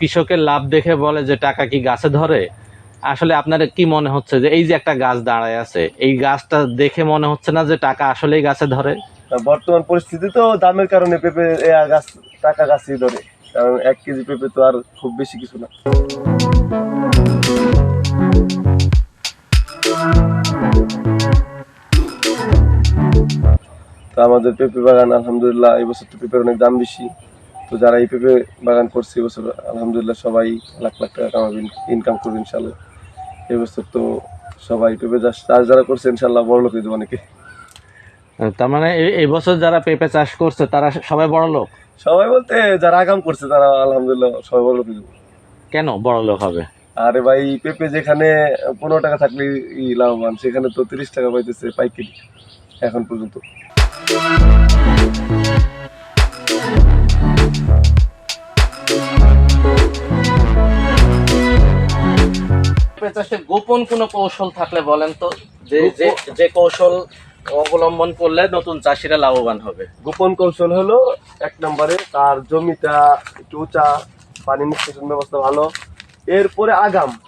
কৃষকের লাভ দেখে বলে যে, টাকা কি গাছে ধরে? আসলে আপনার কি মনে হচ্ছে যে, এই যে একটা গাছ দাঁড়ায় আছে, এই গাছটা দেখে মনে হচ্ছে না যে, টাকা আসলেই গাছে ধরে? বর্তমান পরিস্থিতি তো দামের কারণে পেঁপে গাছ, টাকা গাছই ধরে। কারণ এক কেজি পেঁপে তো আর খুব বেশি কিছু না। আমাদের পেঁপে বাগান, আলহামদুলিল্লাহ, এই বছর তো পেঁপের অনেক দাম বেশি। তো যারা এই পেঁপে বাগান করছে এই বছর আলহামদুলিল্লাহ সবাই লাখ লাখ টাকা কামাবেন ইনকাম করবে ইনশাল্লাহ এই বছর তো সবাই পেঁপে চাষ চাষ যারা করছে ইনশাল্লাহ বড় লোক হয়ে যাবে অনেকে। তার মানে এই- বছর যারা পেঁপে চাষ করছে তারা সবাই বড় লোক? সবাই বলতে যারা আগাম করছে তারা আলহামদুলিল্লাহ সবাই বড় লোক হয়ে। কেন বড় লোক হবে? আরে ভাই পেঁপে যেখানে পনেরো টাকা থাকলে লাভবান সেখানে তো তিরিশ টাকা পাইতেছে পাইকারি এখন পর্যন্ত। পেঁপে চাষে গোপন কোনো কৌশল থাকলে বলেন তো? যে যে- যে কৌশল অবলম্বন করলে নতুন চাষিরা লাভবান হবে। গোপন কৌশল হলো এক নম্বরে তার জমিটা একটু উঁচা পানি নিষ্কাশন ব্যবস্থা ভালো। এরপরে আগাম।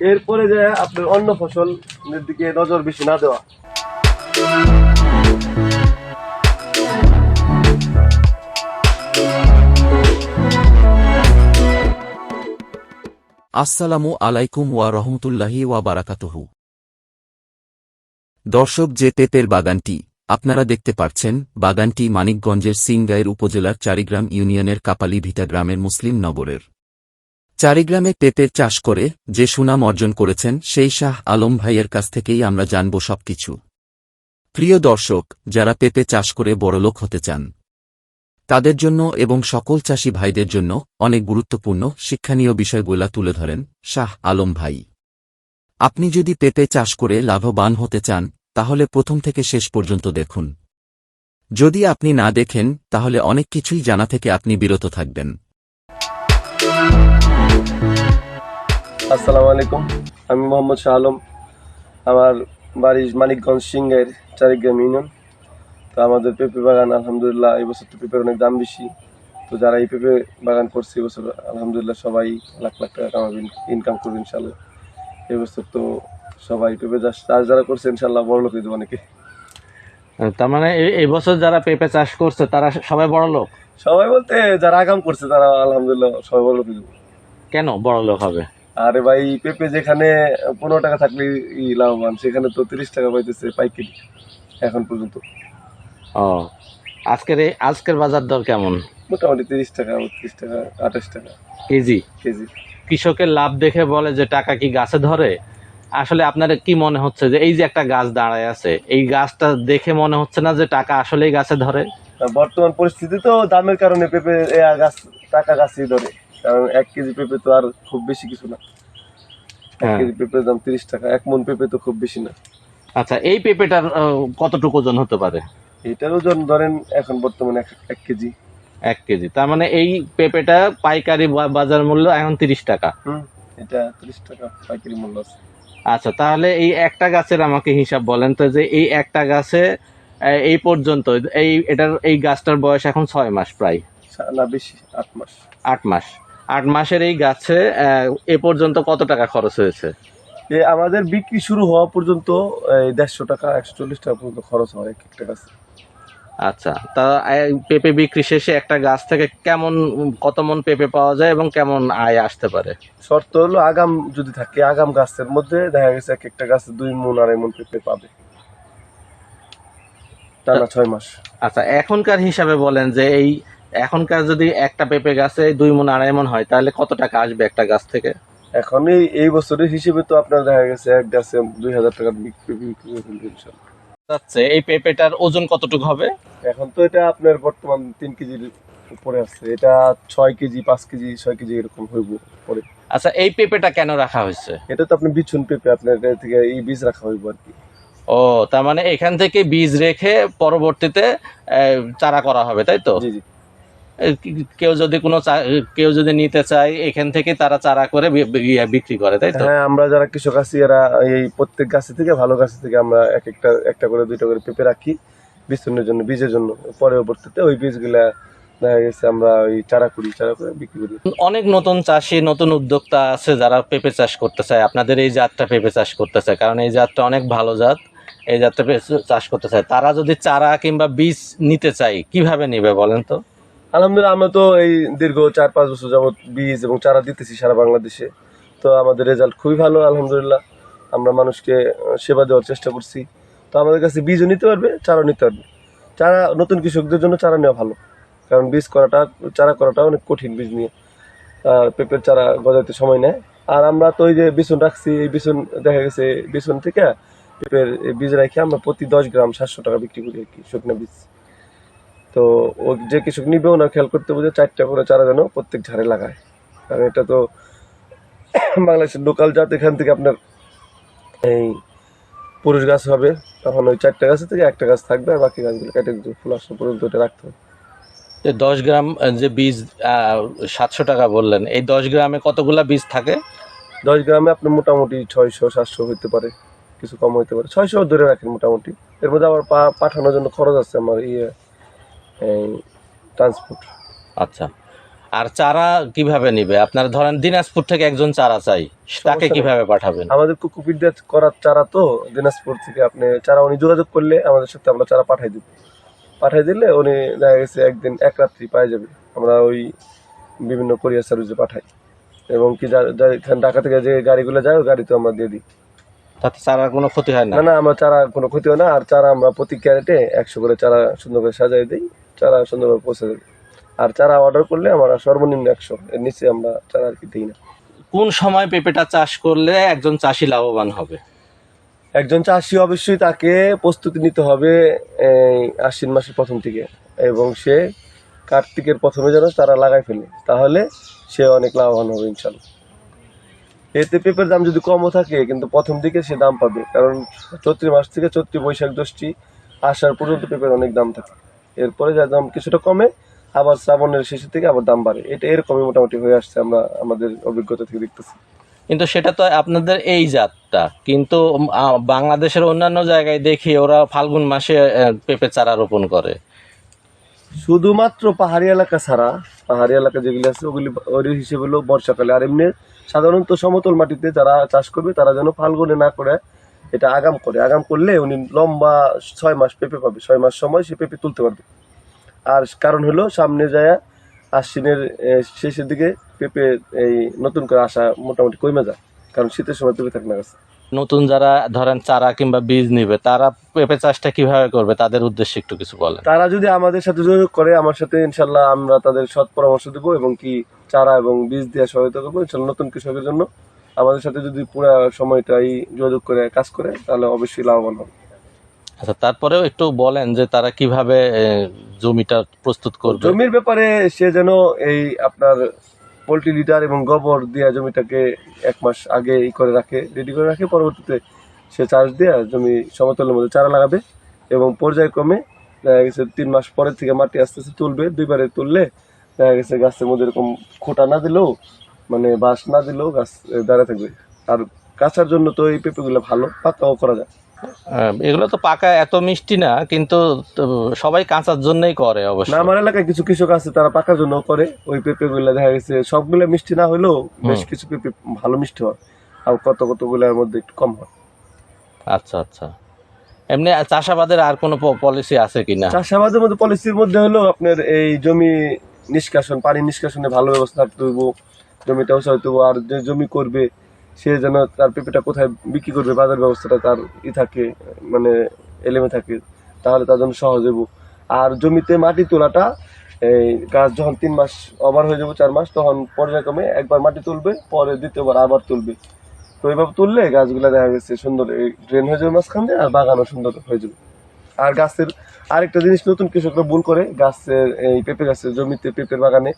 এরপরে যে আপনার অন্য ফসলের দিকে নজর বেশি না দেওয়া। আসসালামু আলাইকুম ওয়া রহমতুল্লাহি ওয়া বারাকাতুহু। দর্শক, যে পেঁপের বাগানটি আপনারা দেখতে পাচ্ছেন বাগানটি মানিকগঞ্জের সিংগাইর উপজেলার চারিগ্রাম ইউনিয়নের কাপালি ভিটা গ্রামের মুসলিম নগরের। চারিগ্রামে পেঁপের চাষ করে যে সুনাম অর্জন করেছেন, সেই শাহ আলম ভাইয়ের কাছ থেকেই আমরা জানব সবকিছু। প্রিয় দর্শক, যারা পেঁপে চাষ করে বড়লোক হতে চান তাদের জন্য এবং সকল চাষী ভাইদের জন্য অনেক গুরুত্বপূর্ণ শিক্ষণীয় বিষয়গুলা তুলে ধরেন শাহ আলম ভাই। আপনি যদি পেঁপে চাষ করে লাভবান হতে চান, তাহলে প্রথম থেকে শেষ পর্যন্ত দেখুন। যদি আপনি না দেখেন, তাহলে অনেক কিছুই জানা থেকে আপনি বিরত থাকবেন। আসসালামু আলাইকুম, আমি মোহাম্মদ শাহ আলম, আমার বাড়ি মানিকগঞ্জ সিংহের চারিগ্রাম ইউনিয়ন। তো আমাদের পেঁপে বাগান আলহামদুলিল্লাহ এই বছর তো পেঁপের অনেক দাম বেশি। তো যারা এই পেঁপে বাগান করছে এই বছর আলহামদুলিল্লাহ সবাই লাখ লাখ টাকা কামাবেন ইনকাম করবে ইনশাল্লাহ এই বছর তো সবাই পেঁপে চাষ চাষ যারা করছে ইনশাল্লাহ বড় লোক হয়ে অনেকে। তার মানে এই- এই বছর যারা পেঁপে চাষ করছে তারা সবাই বড় লোক? সবাই বলতে যারা আগাম করছে তারা আলহামদুলিল্লাহ সবাই বড় লোক হয়ে কেন বড় লোক হবে? আরে ভাই পেঁপে যেখানে পনেরো টাকা থাকলে লাভবান সেখানে তো তিরিশ টাকা পাইতেছে পাইকারি এখন পর্যন্ত। ও আজকের এই আজকের বাজার দর কেমন? মোটামুটি তিরিশ টাকা বত্রিশ টাকা আঠাশ টাকা। কেজি? কেজি। কৃষকের লাভ দেখে বলে যে টাকা কি গাছে ধরে? আসলে আপনার কি মনে হচ্ছে যে এই যে একটা গাছ দাঁড়ায় আছে এই গাছটা দেখে মনে হচ্ছে না যে টাকা আসলেই গাছে ধরে? বর্তমান পরিস্থিতি তো দামের কারণে পেঁপে গাছ টাকা গাছই ধরে। কারণ এক কেজি পেঁপে তো আর খুব বেশি কিছু না। এক হ্যাঁ। কেজি পেঁপের দাম তিরিশ টাকা এক মন পেঁপে তো খুব বেশি না। আচ্ছা এই পেঁপেটার কতটুকু ওজন হতে পারে? এটার ওজন ধরেন এখন বর্তমানে এক- কেজি। এক কেজি। তার মানে এই পেঁপেটা পাইকারি বাজার মূল্য এখন তিরিশ টাকা। এটা তিরিশ টাকা পাইকারি মূল্য আছে। আচ্ছা তাহলে এই একটা গাছের আমাকে হিসাব বলেন তো যে এই একটা গাছে এই পর্যন্ত এই এটার এই গাছটার বয়স এখন ছয় মাস প্রায়। না বেশি আট মাস। আট মাস। আট মাসের এই গাছে এ পর্যন্ত কত টাকা খরচ হয়েছে? আমাদের বিক্রি শুরু হওয়া পর্যন্ত দেড়শো টাকা একশো চল্লিশ টাকা পর্যন্ত খরচ হয় এক একটা গাছে। আচ্ছা তা পেঁপে বিক্রি শেষে একটা গাছ থেকে কেমন কত মন পেঁপে পাওয়া যায় এবং কেমন আয় আসতে পারে? শর্ত হলো আগাম যদি থাকে আগাম গাছের মধ্যে দেখা গেছে এক একটা গাছে দুই মন আড়াই মন পেঁপে পাবে। টানা ছয় মাস। আচ্ছা এখনকার হিসাবে বলেন যে এই এখনকার যদি একটা পেঁপে গাছে দুই মন আড়াই মন হয় তাহলে কত টাকা আসবে একটা গাছ থেকে? এখন এই বছরের হিসেবে তো আপনার দেখা গেছে এক গাছে দুই হাজার টাকার বিক্রি যাচ্ছে এই পেঁপেটার ওজন কতটুকু হবে? এখন তো এটা আপনার বর্তমান তিন কেজির উপরে আছে। এটা ছয় কেজি পাঁচ কেজি ছয় কেজি এরকম হইব পরে আচ্ছা এই পেঁপেটা কেন রাখা হয়েছে? এটা তো আপনি বিছুন পেঁপে আপনার থেকে এই বীজ রাখা হইব আর কি। ও তার মানে এখান থেকে বীজ রেখে পরবর্তীতে চারা করা হবে তাই তো? জি জি। কেউ যদি কোনো চা- কেউ যদি নিতে চায় এখান থেকে তারা চারা করে বিক্রি করে তাই তো? হ্যাঁ আমরা যারা কৃষক আছি এরা এই প্রত্যেক গাছ থেকে ভালো গাছে থেকে আমরা এক একটা একটা করে দুইটা করে পেঁপে রাখি বিস্তরণের জন্য বীজের জন্য। পরবর্তীতে ওই বীজগুলা দেখা গেছে আমরা ওই চারা করি চারা করে বিক্রি করি। অনেক নতুন চাষি নতুন উদ্যোক্তা আছে যারা পেঁপে চাষ করতে চায় আপনাদের এই জাতটা পেঁপে চাষ করতে চায় কারণ এই জাতটা অনেক ভালো জাত। এই জাতটা পেঁপে চাষ করতে চায় তারা যদি চারা কিংবা বীজ নিতে চায় কীভাবে নিবে বলেন তো? আলহামদুলিল্লাহ, আমরা তো এই দীর্ঘ চার পাঁচ বছর যাবত বীজ এবং চারা দিতেছি সারা বাংলাদেশে। তো আমাদের রেজাল্ট খুবই ভালো, আলহামদুলিল্লাহ। আমরা মানুষকে সেবা দেওয়ার চেষ্টা করছি। তো আমাদের কাছে বীজও নিতে পারবে, চারাও নিতে পারবে। চারা, নতুন কৃষকদের জন্য চারা নেওয়া ভালো। কারণ বীজ করাটা, চারা করাটা অনেক কঠিন বীজ নিয়ে। আর পেঁপের চারা গজাতে সময় নেয়। আর আমরা তো ওই যে বিছুন রাখছি, এই বিছুন দেখা গেছে বিছুন থেকে পেঁপের বীজ রাখি আমরা প্রতি দশ গ্রাম সাতশো টাকা বিক্রি করি আর কি, শুকনো বীজ। তো ও যে কৃষক নিবে ওনার খেয়াল করতে বুঝে চারটা করে চারা যেন প্রত্যেক ঝাড়ে লাগায়। কারণ এটা তো বাংলাদেশের লোকাল জাত এখান থেকে আপনার এই পুরুষ গাছ হবে তখন ওই চারটা গাছ থেকে একটা গাছ থাকবে আর বাকি গাছগুলো কেটে দিতে ফুল আসা পর্যন্ত এটা রাখতে হবে। যে দশ গ্রাম যে বীজ সাতশো টাকা বললেন এই দশ গ্রামে কতগুলা বীজ থাকে? দশ গ্রামে আপনার মোটামুটি ছয়শো সাতশো হইতে পারে কিছু কম হইতে পারে। ছয়শো ধরে রাখেন মোটামুটি। এর মধ্যে আবার পাঠানোর জন্য খরচ আছে আমার ইয়ে। এই ট্রান্সপোর্ট আচ্ছা। আর চারা কীভাবে নিবে? আপনার ধরেন দিনাজপুর থেকে একজন চারা চাই তাকে। কীভাবে পাঠাবেন? আমাদের কুকুপিট করার চারা তো দিনাজপুর থেকে আপনি চারা উনি যোগাযোগ করলে আমাদের সাথে আমরা চারা পাঠাই দিব। পাঠাই দিলে উনি দেখা গেছে একদিন এক রাত্রি পাই যাবে। আমরা ওই বিভিন্ন কোরিয়ার সার্ভিসে পাঠাই। এবং কি ঢাকা থেকে যে গাড়িগুলো যায় ওই গাড়ি তো আমরা দিয়ে দিই। তাতে চারার কোনো ক্ষতি হয় না? না না আমরা চারা কোনো ক্ষতি হয় না। আর চারা আমরা প্রতি ক্যারেটে একশো করে চারা সুন্দর করে সাজাই দিই। চারা সুন্দরভাবে পৌঁছে দেবে। আর চারা অর্ডার করলে আমরা সর্বনিম্ন একশো। এর নিচে আমরা চারা আর কি দিই না। কোন সময় পেঁপেটা চাষ করলে একজন চাষি লাভবান হবে? একজন চাষি অবশ্যই তাকে প্রস্তুতি নিতে হবে এই আশ্বিন মাসের প্রথম থেকে এবং সে কার্তিকের প্রথমে যেন তারা লাগাই ফেলে তাহলে সে অনেক লাভবান হবে ইনশাল্লাহ। এতে পেঁপের দাম যদি কমও থাকে কিন্তু প্রথম দিকে সে দাম পাবে। কারণ চৈত্রি মাস থেকে চৈত্রি বৈশাখ জ্যৈষ্ঠী আসার পর্যন্ত পেঁপের অনেক দাম থাকে। এরপরে যা দাম কিছুটা কমে আবার শ্রাবণের শেষের থেকে আবার দাম বাড়ে। এটা এরকমই মোটামুটি হয়ে আসছে আমরা আমাদের অভিজ্ঞতা থেকে দেখতেছি। কিন্তু সেটা তো আপনাদের এই জাতটা। কিন্তু বাংলাদেশের অন্যান্য জায়গায় দেখি ওরা ফাল্গুন মাসে পেঁপে চারা রোপণ করে। শুধুমাত্র পাহাড়ি এলাকা ছাড়া পাহাড়ি এলাকা যেগুলি আছে ওগুলি ওর হিসেবে হলো বর্ষাকালে। আর এমনি সাধারণত সমতল মাটিতে যারা চাষ করবে তারা যেন ফাল্গুনে না করে এটা আগাম করে। আগাম করলে উনি লম্বা ছয় মাস পেঁপে পাবে। ছয় মাস সময় সে পেঁপে তুলতে পারবে। আর কারণ হলো সামনে যায় আশ্বিনের শেষের দিকে পেঁপে এই নতুন করে আসা মোটামুটি কমে যায়। কারণ শীতের সময় পেঁপে থাকে না গাছে। নতুন যারা ধরেন চারা কিংবা বীজ নিবে তারা পেঁপে চাষটা কীভাবে করবে? তাদের উদ্দেশ্যে একটু কিছু বলেন। তারা যদি আমাদের সাথে যোগাযোগ করে আমার সাথে ইনশাল্লাহ আমরা তাদের সৎ পরামর্শ দেবো এবং কি চারা এবং বীজ দিয়ে সহায়তা করব ইনশাল্লাহ নতুন কৃষকের জন্য আমাদের সাথে যদি পুরো সময়টাই যোগাযোগ করে কাজ করে তাহলে অবশ্যই লাভবান হবে। আচ্ছা তারপরেও একটু বলেন যে তারা কীভাবে জমিটা প্রস্তুত করবে। জমির ব্যাপারে সে যেন এই আপনার পোলট্রি লিটার এবং গোবর দিয়ে জমিটাকে এক মাস আগে ই করে রাখে রেডি করে রাখে পরবর্তীতে সে চাষ দিয়ে জমি সমতলের মধ্যে চারা লাগাবে এবং পর্যায়ক্রমে দেখা গেছে তিন মাস পরের থেকে মাটি আস্তে আস্তে তুলবে দুইবারে তুললে দেখা গেছে গাছের মধ্যে এরকম খোটা না দিলেও মানে বাঁশ না দিলেও গাছ দাঁড়ায় থাকবে। আর কাঁচার জন্য তো এই পেঁপেগুলো ভালো পাকাও করা যায়। এগুলো তো পাকা এত মিষ্টি না কিন্তু সবাই কাঁচার জন্যই করে না অবশ্যই আমার এলাকায় কিছু কৃষক আছে তারা পাকার জন্য করে। ওই পেঁপে গুলা দেখা গেছে সবগুলো মিষ্টি না হলেও বেশ কিছু পেঁপে ভালো মিষ্টি হয়। আর কত কতগুলোর মধ্যে একটু কম হয়। আচ্ছা আচ্ছা। এমনি চাষাবাদের আর কোনো পলিসি আছে কিনা চাষাবাদের মধ্যে পলিসির মধ্যে হলো আপনার এই জমি নিষ্কাশন পানি নিষ্কাশনে ভালো ব্যবস্থা হইব। জমিটা হইতে হইব। আর যে জমি করবে, সে যেন তার পেঁপেটা কোথায় বিক্রি করবে, বাজার ব্যবস্থাটা তার ই থাকে মানে এলেমে থাকে, তাহলে তার জন্য সহজ হইব আর জমিতে মাটি তোলাটা, এই গাছ যখন তিন মাস ওভার হয়ে যাবে, চার মাস, তখন পর্যায়ক্রমে একবার মাটি তুলবে, পরে দ্বিতীয়বার আবার তুলবে তো এইভাবে তুললে গাছগুলা দেখা গেছে সুন্দর ড্রেন হয়ে যাবে মাঝখান দিয়ে আর বাগানও সুন্দর হয়ে যাবে আর গাছের আরেকটা জিনিস নতুন কৃষকরা ভুল করে, গাছের, এই পেঁপে গাছের জমিতে পেঁপের বাগানে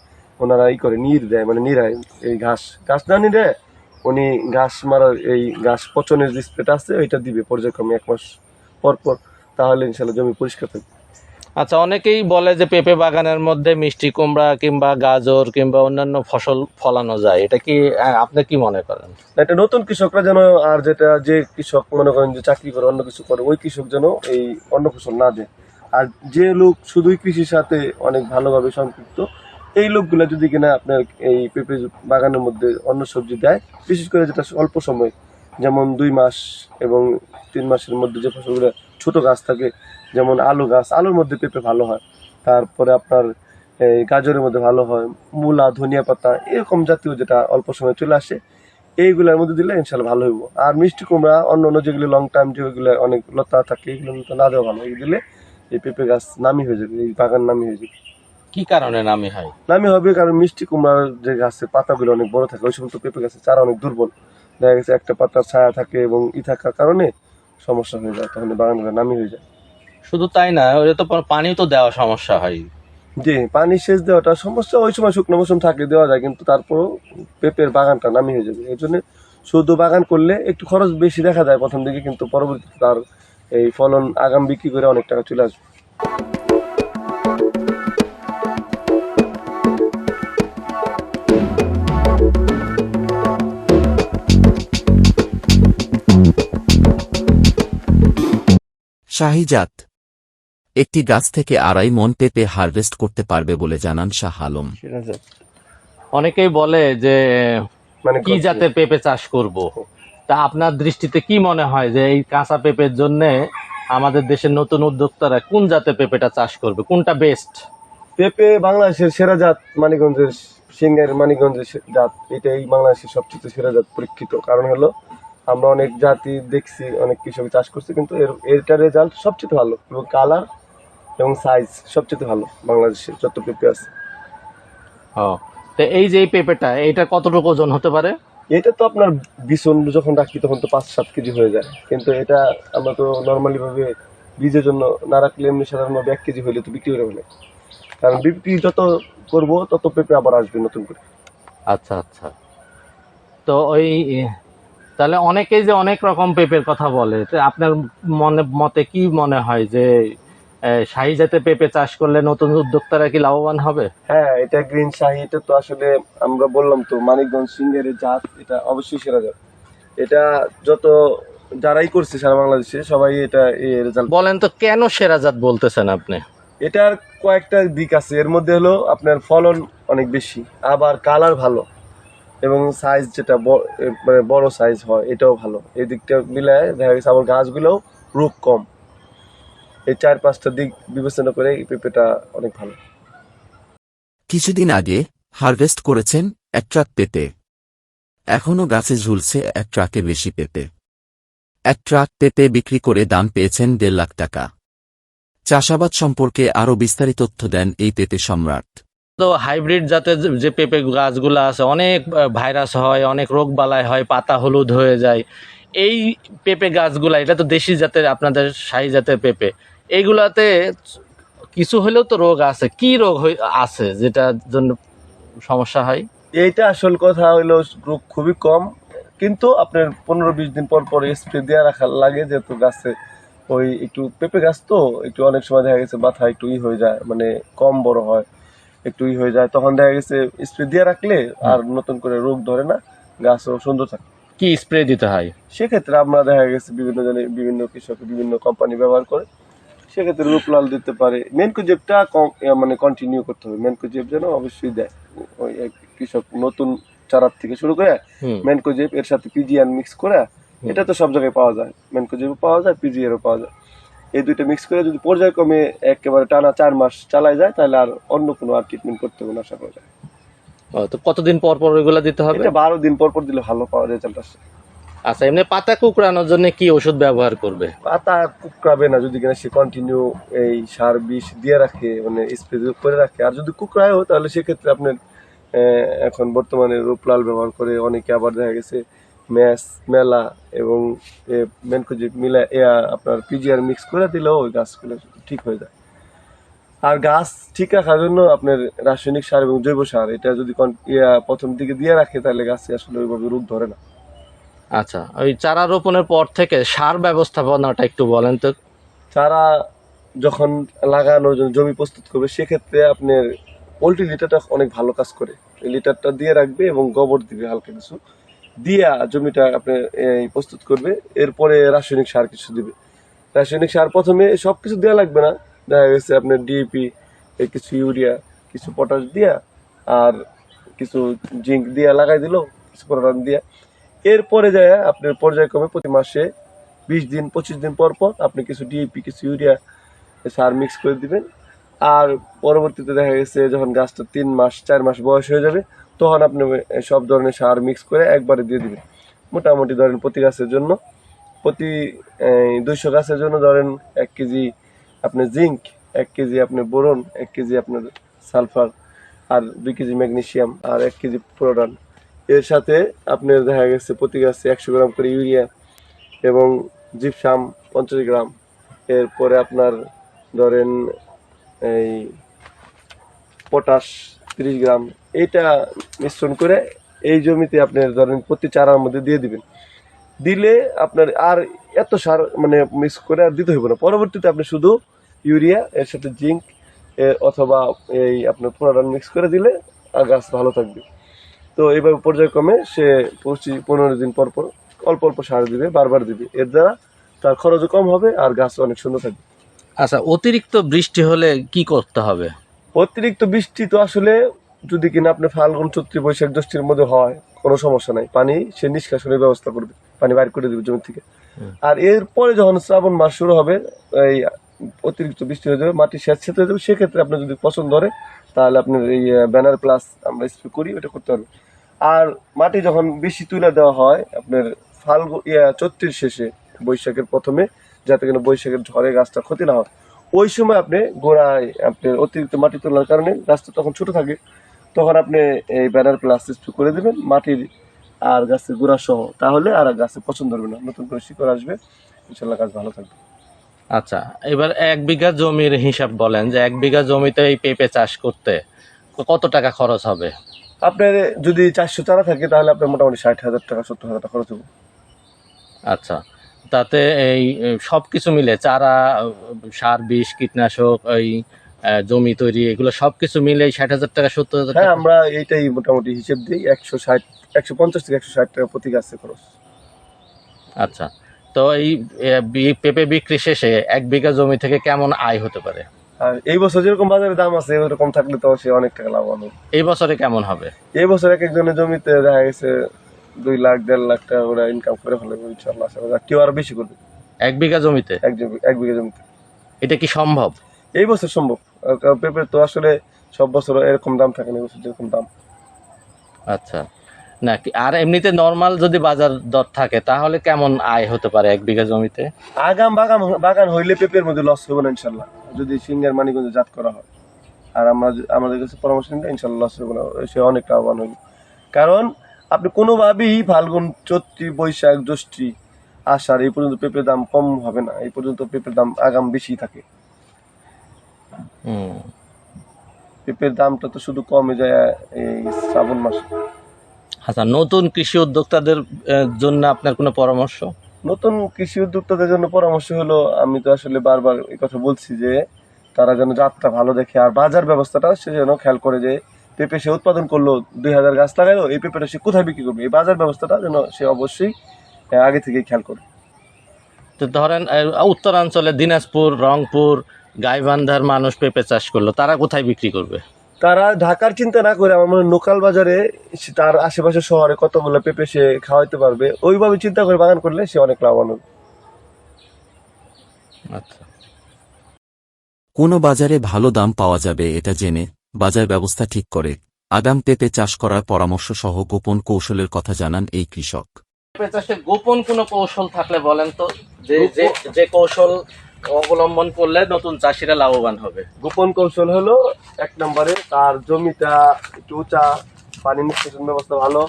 ওনারা ই করে নির দেয় মানে নিরায় এই ঘাস। ঘাস না নিরে উনি ঘাস মারার এই ঘাস পচনের যে স্প্রেটা আছে ওইটা দিবে পর্যায়ক্রমে এক মাস পর পর তাহলে ইনশাল্লাহ জমি পরিষ্কার থাকবে। আচ্ছা অনেকেই বলে যে পেঁপে বাগানের মধ্যে মিষ্টি কুমড়া কিংবা গাজর কিংবা অন্যান্য ফসল ফলানো যায়। এটা কি আপনি কি মনে করেন? এটা নতুন কৃষকরা যেন আর যেটা যে কৃষক মনে করেন যে চাকরি করে অন্য কিছু করে ওই কৃষক যেন এই অন্য ফসল না দেয়। আর যে লোক শুধুই কৃষির সাথে অনেক ভালোভাবে সম্পৃক্ত এই লোকগুলো যদি কিনা আপনার এই পেঁপে বাগানের মধ্যে অন্য সবজি দেয়, বিশেষ করে যেটা অল্প সময়, যেমন দুই মাস এবং তিন মাসের মধ্যে যে ফসলগুলো ছোট গাছ থাকে, যেমন আলু গাছ, আলুর মধ্যে পেঁপে ভালো হয়। তারপরে আপনার এই গাজরের মধ্যে ভালো হয়, মূলা, ধনিয়া পাতা, এরকম জাতীয় যেটা অল্প সময় চলে আসে, এইগুলোর মধ্যে দিলে ইনশাল্লাহ ভালো হইব। আর মিষ্টি কুমড়া, অন্য অন্য যেগুলো লং টাইম যেগুলো অনেক লতা থাকে, এগুলো না দেওয়া ভালো এই দিলে এই পেঁপে গাছ নামি হয়ে যাবে, এই বাগান নামি হয়ে যাবে। কি কারণে নামি হয়? নামি হবে কারণ মিষ্টি কুমড়ার যে গাছের পাতাগুলো অনেক বড় থাকে ওই সমস্ত পেঁপে গাছের চারা অনেক দুর্বল। দেখা গেছে একটা পাতার ছায়া থাকে এবং ই থাকার কারণে সমস্যা হয়ে যায় তখন বাগানগুলো নামি হয়ে যায়। শুধু তাই না ওটা তো পানিও তো দেওয়া সমস্যা হয়। যে পানি সেচ দেওয়াটা সমস্যা ওই সময় শুকনো মৌসুম থাকে দেওয়া যায় কিন্তু তারপরেও পেঁপের বাগানটা নামি হয়ে যাবে। এই জন্য শুধু বাগান করলে একটু খরচ বেশি দেখা যায় প্রথম দিকে কিন্তু পরবর্তীতে তার এই ফলন আগাম বিক্রি করে অনেক টাকা চলে আসবে। শাহিজাত একটি গাছ থেকে আড়াই মন পেঁপে হারভেস্ট করতে পারবে বলে জানান শাহ আলম। অনেকেই বলে যে মানে কি জাতের পেঁপে চাষ করব? তা আপনার দৃষ্টিতে কি মনে হয় যে এই কাঁচা পেঁপের জন্য আমাদের দেশের নতুন উদ্যোক্তারা কোন জাতের পেঁপেটা চাষ করবে? কোনটা বেস্ট পেঁপে বাংলাদেশের সেরা জাত মানিকগঞ্জের সিংহের মানিকগঞ্জের জাত। এটাই বাংলাদেশের সবচেয়ে সেরা জাত পরীক্ষিত। কারণ হলো আমরা অনেক জাতি দেখছি অনেক কৃষক চাষ করছে কিন্তু এর এটার রেজাল্ট সবচেয়ে ভালো এবং কালার এবং সাইজ সবচেয়ে ভালো বাংলাদেশে যত পেঁপে আছে তো এই যে পেঁপেটা এটা কতটুকু ওজন হতে পারে? এটা তো আপনার বিছন যখন রাখি তখন তো পাঁচ সাত কেজি হয়ে যায়। কিন্তু এটা আমরা তো নর্মালি ভাবে বীজের জন্য না রাখলে এমনি সাধারণভাবে এক কেজি হইলে তো বিক্রি করে ফেলে কারণ বিক্রি যত করব তত পেঁপে আবার আসবে নতুন করে। আচ্ছা আচ্ছা। তো ওই তাহলে অনেকেই যে অনেক রকম পেঁপের কথা বলে আপনার মনে মতে কি মনে হয় যে শাহী জাতের পেঁপে চাষ করলে নতুন উদ্যোক্তারা কি লাভবান হবে? হ্যাঁ এটা গ্রিন শাহি এটা তো আসলে আমরা বললাম তো মানিকগঞ্জ সিংহের জাত এটা অবশ্যই সেরা জাত। এটা যত যারাই করছে সারা বাংলাদেশে সবাই এটা রেজাল্ট বলেন তো কেন সেরা জাত বলতেছেন আপনি? এটার কয়েকটা দিক আছে এর মধ্যে হলো আপনার ফলন অনেক বেশি আবার কালার ভালো। এবং সাইজ যেটা মানে বড় সাইজ হয়, এটাও ভালো। এই দিকটা মিলায় দেখা গেছে আবার গাছগুলোও রোগ কম। এই চার পাঁচটা দিক বিবেচনা করে এই পেঁপেটা অনেক ভালো। কিছুদিন আগে হারভেস্ট করেছেন এক ট্রাক পেতে এখনও গাছে ঝুলছে এক ট্রাকের বেশি পেঁপে। এক ট্রাক পেঁপে বিক্রি করে দাম পেয়েছেন দেড় লাখ টাকা। চাষাবাদ সম্পর্কে আরও বিস্তারিত তথ্য দেন এই পেঁপে সম্রাট। তো হাইব্রিড জাতের যে- পেঁপে গাছগুলো আছে, অনেক ভাইরাস হয়, অনেক রোগ বালাই হয়, পাতা হলুদ হয়ে যায়। এই পেঁপে গাছগুলা, এটা তো দেশি জাতের, আপনাদের শাহী জাতের পেঁপে। এইগুলাতে কিছু হলেও তো রোগ আছে। কি রোগ আছে যেটার জন্য সমস্যা হয়? এইটা আসল কথা হইল রোগ খুবই কম, কিন্তু আপনার পনেরো বিশ দিন পর পর স্প্রে দেওয়া রাখা লাগে যেহেতু গাছে ওই একটু পেঁপে গাছ তো, একটু অনেক সময় দেখা গেছে মাথা একটু ই হয়ে যায় মানে কম বড় হয়। একটু ই হয়ে যায় তখন দেখা গেছে স্প্রে দিয়ে রাখলে আর নতুন করে রোগ ধরে না গাছও সুন্দর থাকে। কি স্প্রে দিতে হয়? সেক্ষেত্রে আমরা দেখা গেছে বিভিন্ন জনে বিভিন্ন কৃষক বিভিন্ন কোম্পানি ব্যবহার করে সেক্ষেত্রে রূপলাল দিতে পারে। মেনকোজেবটা মানে কন্টিনিউ করতে হবে। মেনকোজেব যেন অবশ্যই দেয়। ওই কৃষক নতুন চারার থেকে শুরু করে মেনকোজেব এর সাথে পিজিআর মিক্স করে এটা তো সব জায়গায় পাওয়া যায়। মেনকোজেবও পাওয়া যায় পিজিআরও পাওয়া যায়। এই দুইটা মিক্স করে যদি পর্যায়ক্রমে একেবারে টানা চার মাস চালাই যায় তাহলে আর অন্য কোনো আর ট্রিটমেন্ট করতে হবে না আশা করা যায়। তো কতদিন পর পর ওইগুলা দিতে হবে? এটা বারো দিন পর পর দিলে ভালো পাওয়া রেজাল্ট আসে আচ্ছা এমনি পাতা কুকড়ানোর জন্য কি ওষুধ ব্যবহার করবে? পাতা কুকড়াবে না যদি কিনা সে কন্টিনিউ এই সার বিষ দিয়ে রাখে মানে স্প্রে করে রাখে। আর যদি কুকড়ায় কুকড়ায়ও তাহলে সেক্ষেত্রে আপনার এখন বর্তমানে রূপলাল ব্যবহার করে অনেকে আবার দেখা গেছে ম্যাস মেলা এবং মেনকোজিপ মিলা এয়া আপনার পিজিআর মিক্স করে দিলেও ওই গাছগুলো ঠিক হয়ে যায়। আর গাছ ঠিক রাখার জন্য আপনার রাসায়নিক সার এবং জৈব সার এটা যদি প্রথম দিকে দিয়ে রাখে তাহলে গাছে আসলে ওইভাবে রোগ ধরে না। আচ্ছা ওই চারা রোপণের পর থেকে সার ব্যবস্থাপনাটা একটু বলেন তো। চারা যখন লাগানোর জন্য জমি প্রস্তুত করবে সেক্ষেত্রে আপনার পোলট্রি লিটারটা অনেক ভালো কাজ করে। লিটারটা দিয়ে রাখবে এবং গোবর দিবে হালকা কিছু। দিয়া জমিটা আপনি প্রস্তুত করবে, এরপরে রাসায়নিক সার কিছু দিবে। রাসায়নিক সার প্রথমে সব কিছু দেওয়া লাগবে না। দেখা গেছে আপনার ডিএপি কিছু ইউরিয়া, কিছু পটাশ দিয়া, আর কিছু জিঙ্ক দিয়া লাগাই দিল, কিছু পটাশ দিয়া। এরপরে যায় আপনার পর্যায়ক্রমে প্রতি মাসে বিশ দিন, পঁচিশ দিন পর পর আপনি কিছু ডিএপি কিছু ইউরিয়া সার মিক্স করে দিবেন। আর পরবর্তীতে দেখা গেছে যখন গাছটা তিন মাস, চার মাস বয়স হয়ে যাবে তখন আপনি সব ধরনের সার মিক্স করে একবারে দিয়ে দিবেন। মোটামুটি ধরেন প্রতি গাছের জন্য, প্রতি দুইশো গাছের জন্য ধরেন এক কেজি আপনার জিঙ্ক এক কেজি আপনার বোরন, এক কেজি আপনার সালফার, আর দুই কেজি ম্যাগনেশিয়াম, আর এক কেজি প্রোডান। এর সাথে আপনার দেখা গেছে প্রতি গাছে একশো গ্রাম করে ইউরিয়া এবং জিপসাম পঞ্চাশ গ্রাম। এরপরে আপনার ধরেন এই পটাশ তিরিশ গ্রাম, এইটা মিশ্রণ করে এই জমিতে আপনার ধরেন প্রতি চারার মধ্যে দিয়ে দিবেন। দিলে আপনার আর এত সার মানে মিক্স করে আর দিতে হইব না। পরবর্তীতে আপনি শুধু ইউরিয়া, এর সাথে জিঙ্ক অথবা এই আপনার পুরান মিক্স করে দিলে গাছ ভালো থাকবে। তো এইভাবে পর্যায়ক্রমে সে পঁচিশ, পনেরো দিন পর পর অল্প অল্প সার দিবে, বারবার দিবে। এর দ্বারা তার খরচও কম হবে আর গাছ অনেক সুন্দর থাকবে। আচ্ছা অতিরিক্ত বৃষ্টি হলে কি করতে হবে? অতিরিক্ত বৃষ্টি তো আসলে যদি কিনা আপনি ফাল্গুন চৈত্র বৈশাখ জ্যৈষ্ঠের মধ্যে হয় কোনো সমস্যা নাই। পানি সে নিষ্কাশনের ব্যবস্থা করবে। পানি বাইর করে দেবে জমি থেকে। আর এরপরে যখন শ্রাবণ মাস শুরু হবে এই অতিরিক্ত বৃষ্টি হয়ে যাবে মাটি স্যাঁতস্যাঁতে হয়ে যাবে সেক্ষেত্রে আপনার যদি পছন্দ ধরে তাহলে আপনার এই ব্যানার প্লাস আমরা স্প্রে করি ওটা করতে পারবেন। আর মাটি যখন বেশি তুলে দেওয়া হয় আপনার ফাল্গু ইয়া চৈত্রের শেষে বৈশাখের প্রথমে যাতে কিনা বৈশাখের ঝড়ে গাছটা ক্ষতি না হয় ওই সময় আপনি গোড়ায় আপনার অতিরিক্ত মাটি তোলার কারণে গাছটা তখন ছোট থাকে তখন আপনি এই ব্যানার প্লাস স্প্রে করে দেবেন মাটির আর গাছের গোড়া সহ। তাহলে আর গাছে পছন্দ হবে না নতুন করে শিকড় আসবে ইনশাল্লাহ গাছ ভালো থাকবে। আচ্ছা এবার এক বিঘা জমির হিসাব বলেন যে এক বিঘা জমিতে এই পেঁপে চাষ করতে কত টাকা খরচ হবে? আপনার যদি চারশো চারা থাকে তাহলে আপনার মোটামুটি ষাট হাজার টাকা সত্তর হাজার টাকা খরচ হবে। আচ্ছা তাতে এই সব কিছু মিলে চারা সার বিষ কীটনাশক এই জমি তৈরি এগুলো সব কিছু মিলে ষাট হাজার টাকা সত্তর হাজার হ্যাঁ টাকা। আমরা এইটাই মোটামুটি হিসেব দিই একশো ষাট একশো পঞ্চাশ থেকে একশো ষাট টাকা প্রতি গাছে খরচ। আচ্ছা তো এই পেঁপে বিক্রি শেষে এক বিঘা জমি থেকে কেমন আয় হতে পারে? আর এই বছর যেরকম বাজারে দাম আছে ওরকম থাকলে তো সে অনেক টাকা লাভবান হবে। এই বছরে কেমন হবে? এই বছর এক একজনের জমিতে দেখা গেছে দুই লাখ দেড় লাখ টাকা করে ইনকাম করে ফেলে ইনশাল্লাহ কেউ আরও বেশি করবে। এক বিঘা জমিতে? এক জমি- এক বিঘা জমিতে। এটা কি সম্ভব? এই বছর সম্ভব। পেঁপের তো আসলে সব বছর এরকম দাম থাকে না বছর যেরকম দাম। আচ্ছা। না আর এমনিতে নর্মাল যদি বাজার দর থাকে তাহলে কেমন আয় হতে পারে এক বিঘা জমিতে? আগাম বাগান বাগান হইলে পেঁপের মধ্যে লস হবে না ইনশাল্লাহ যদি সিঙ্গার মানিগঞ্জে জাত করা হয়। আর আমরা আমাদের কাছে পরামর্শ নিলে ইনশাল্লাহ লস হবে না সে অনেক লাভবান হইবে কারণ আপনি কোনোভাবেই ফাল্গুন চৈত্রী বৈশাখ জ্যৈষ্ঠী আষাঢ় এই পর্যন্ত পেঁপের দাম কম হবে না। এই পর্যন্ত পেঁপের দাম আগাম বেশি থাকে। পেঁপের দামটা তো শুধু কমে যায় এই শ্রাবণ মাসে। আচ্ছা নতুন কৃষি উদ্যোক্তাদের জন্য আপনার কোনো পরামর্শ? নতুন কৃষি উদ্যোক্তাদের জন্য পরামর্শ হলো আমি তো আসলে বারবার এই কথা বলছি যে তারা যেন যাত্রা ভালো দেখে আর বাজার ব্যবস্থাটা সে যেন খেয়াল করে যে পেঁপে সে উৎপাদন করল দুই হাজার গাছ লাগাইলো এই পেঁপেটা সে কোথায় বিক্রি করবে? এই বাজার ব্যবস্থাটা যেন সে অবশ্যই আগে থেকেই খেয়াল করে। তো ধরেন উত্তরাঞ্চলে দিনাজপুর রংপুর গাইবান্ধার মানুষ পেঁপে চাষ করল তারা কোথায় বিক্রি করবে? তারা ঢাকার চিন্তা না করে আমার মনে লোকাল বাজারে সে তার আশেপাশে শহরে কতগুলো পেঁপে সে খাওয়াইতে পারবে ওইভাবে চিন্তা করে বাগান করলে সে অনেক লাভবান হবে। আচ্ছা। কোনো বাজারে ভালো দাম পাওয়া যাবে এটা জেনে বাজার ব্যবস্থা ঠিক করে। আগাম পেঁপে চাষ করার পরামর্শ সহ গোপন কৌশলের কথা জানান এই কৃষক। পেঁপে চাষে গোপন কোনো কৌশল থাকলে বলেন তো যে যে যে কৌশল অবলম্বন করলে নতুন চাষিরা লাভবান হবে? গোপন কৌশল হলো এক নম্বরে তার জমিটা একটু উঁচা পানি নিষ্কাশন ব্যবস্থা ভালো।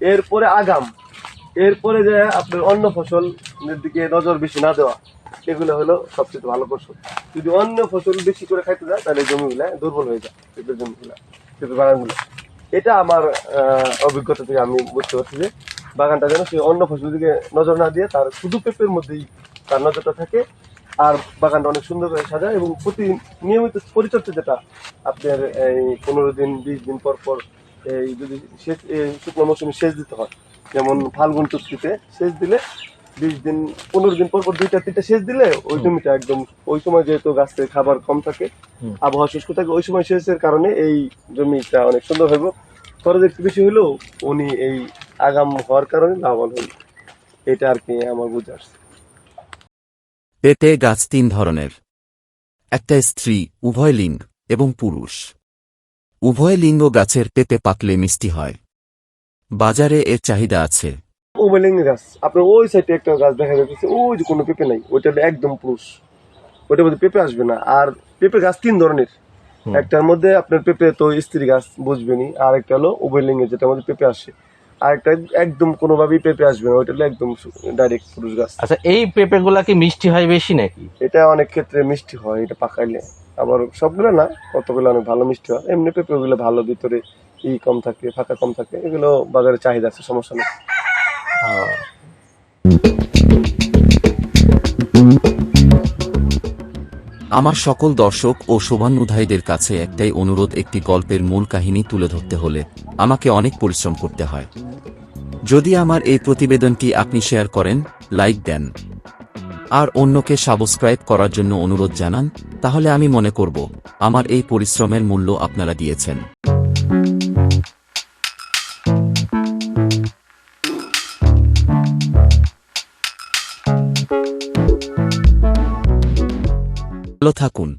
এরপরে আগাম। এরপরে যে আপনার অন্য ফসলের দিকে নজর বেশি না দেওয়া। এগুলো হলো সবচেয়ে ভালো ফসল। যদি অন্য ফসল বেশি করে খাইতে যায়, তাহলে জমিগুলা দুর্বল হয়ে যায় পেঁপের জমিগুলা বাগানগুলো। এটা আমার অভিজ্ঞতা থেকে আমি বুঝতে পারছি যে বাগানটা যেন সে অন্য ফসল দিকে নজর না দিয়ে তার শুধু পেঁপের মধ্যেই তার নজরটা থাকে। আর বাগানটা অনেক সুন্দর করে সাজায় এবং প্রতি নিয়মিত পরিচর্যা যেটা আপনার এই পনেরো দিন, বিশ দিন পর পর এই যদি সেচ শুকনো মৌসুমে সেচ দিতে হয়, যেমন ফাল্গুন চুক্তিতে সেচ দিলে বিশ দিন পনেরো দিন পর পর দুইটা তিনটা সেচ দিলে ওই জমিটা একদম ওই সময় যেহেতু গাছের খাবার কম থাকে আবহাওয়া শুষ্ক থাকে ওই সময় সেচের কারণে এই জমিটা অনেক সুন্দর হইব। খরচ একটু বেশি হলেও উনি এই আগাম হওয়ার কারণে লাভবান হইল। এটা আর কি আমার বুঝে আসছে। পেঁপে গাছ তিন ধরনের। একটা স্ত্রী উভয় লিঙ্গ এবং পুরুষ। উভয় লিঙ্গ গাছের পেতে পাকলে মিষ্টি হয়। বাজারে এর চাহিদা আছে। ওমেলিং গাছ। আপনার ওই সাইডে একটা গাছ দেখা যাচ্ছে ওই যে কোনো পেঁপে নাই ওইটা একদম পুরুষ। ওইটার মধ্যে পেঁপে আসবে না। আর পেঁপে গাছ তিন ধরনের। একটার মধ্যে আপনার পেঁপে তো স্ত্রী গাছ বুঝবেনি আর একটা হলো এর যেটার মধ্যে পেঁপে আসে। আর একটা একদম কোনোভাবেই পেঁপে আসবে না ওইটা একদম ডাইরেক্ট পুরুষ গাছ। আচ্ছা এই পেঁপেগুলা কি মিষ্টি হয় বেশি নাকি? এটা অনেক ক্ষেত্রে মিষ্টি হয় এটা পাকাইলে। আবার সবগুলো না কতগুলো অনেক ভালো মিষ্টি হয়। এমনি পেঁপেগুলো ভালো ভিতরে ই কম থাকে ফাঁকা কম থাকে এগুলো বাজারে চাহিদা আছে সমস্যা নেই। আমার সকল দর্শক ও শোভানুধায়ীদের কাছে একটাই অনুরোধ, একটি গল্পের মূল কাহিনী তুলে ধরতে হলে আমাকে অনেক পরিশ্রম করতে হয়। যদি আমার এই প্রতিবেদনটি আপনি শেয়ার করেন, লাইক দেন। আর অন্যকে সাবস্ক্রাইব করার জন্য অনুরোধ জানান, তাহলে আমি মনে করব, আমার এই পরিশ্রমের মূল্য আপনারা দিয়েছেন। ভালো থাকুন।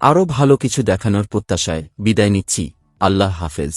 আরও ভালো কিছু দেখানোর প্রত্যাশায় বিদায় নিচ্ছি। আল্লাহ হাফেজ।